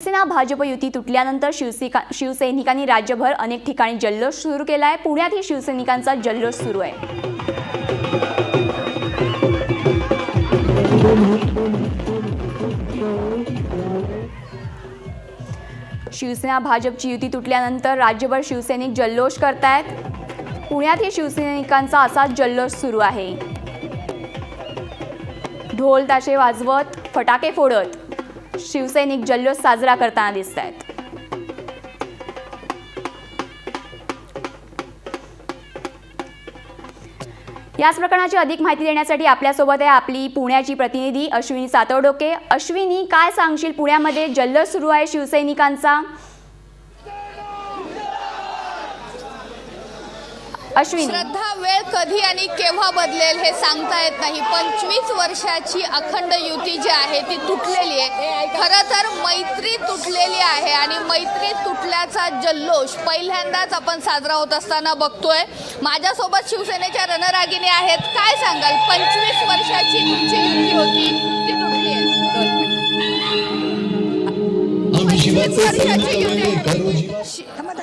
शिवसेना भाजप युती तुटल्यानंतर शिवसेका शिवसैनिकांनी राज्यभर अनेक ठिकाणी जल्लोष सुरू केला आहे पुण्यातही शिवसैनिकांचा जल्लोष सुरू आहे. शिवसेना भाजपची युती तुटल्यानंतर राज्यभर शिवसैनिक जल्लोष करतायत. पुण्यातही शिवसैनिकांचा असा जल्लोष सुरू आहे. ढोल ताशे वाजवत फटाके फोडत. शिवसैनिक जल्लोष साजरा करताना दिसत आहेत याच प्रकरणाची अधिक माहिती देण्यासाठी आपल्यासोबत आहे आपली पुण्याची प्रतिनिधी अश्विनी सातवडोके. अश्विनी काय सांगशील? पुण्यामध्ये जल्लोष सुरू आहे शिवसैनिकांचा. अश्विनी. श्रद्धा वेळ कधी आणि केव्हा बदलेल हे सांगता येत नाही. पंचवीस वर्षाची अखंड युती जी आहे ती तुटलेली आहे. खरं तर मैत्री तुटलेली आहे आणि मैत्री तुटल्याचा जल्लोष पहिल्यांदाच आपण साजरा होत असताना बघतोय. माझ्यासोबत शिवसेनेच्या रणरागिणी आहेत. काय सांगाल? पंचवीस वर्षाची तुमची युती होती ती तुटली आहे.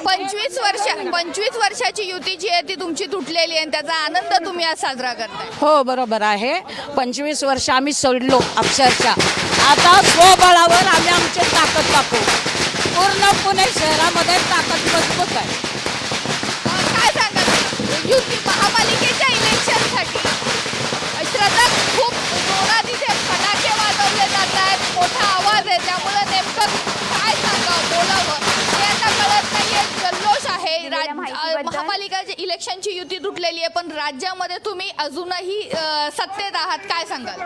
पंचवीस वर्ष पंचवीस वर्षाची युती जी आहे ती तुमची तुटलेली आहे त्याचा आनंद तुम्ही आज साजरा करताय. हो बरोबर आहे. पंचवीस वर्ष आम्ही सोडलो अक्षरशः. आता स्वबळावर आम्ही आमची ताकद दाखवू पूर्ण पुणे शहरामध्ये ताकद मजबूत आहे काय सांगाल युती महापालिकेच्या इलेक्शनसाठी श्रद्धा खूप जोरात इथे फटाके वाजवले जात आहेत मोठा आवाज आहे त्यामुळे नेमकं काय सांगावं बोलावं हे आता कळत नाहीये जल्लोष आहे महापालिकेच्या इलेक्शनची युती तुटलेली आहे पण राज्यामध्ये तुम्ही अजूनही सत्तेत आहात काय सांगाल?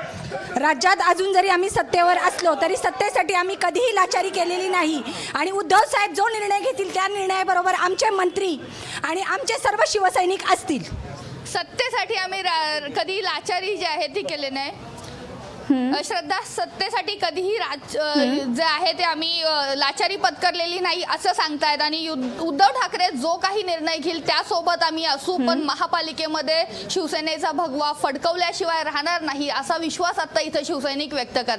राज्यात अजून जरी आम्ही सत्तेवर असलो तरी सत्तेसाठी आम्ही कधीही लाचारी केलेली नाही. आणि उद्धव साहेब जो निर्णय घेतील त्या निर्णयाबरोबर आमचे मंत्री आणि आमचे सर्व शिवसैनिक असतील. सत्तेसाठी आम्ही रा- कधी लाचारी जी आहे ती केली नाही. श्रद्धा सत्तेसाठी कधीही राज जे आहे ते आम्ही लाचारी पत्करलेली नाही असं सांगतायत. आणि उद्धव ठाकरे जो काही निर्णय घेईल त्यासोबत आम्ही असू पण महापालिकेमध्ये शिवसेनेचा भगवा फडकवल्याशिवाय राहणार नाही असा विश्वास आता इथं शिवसैनिक व्यक्त करतात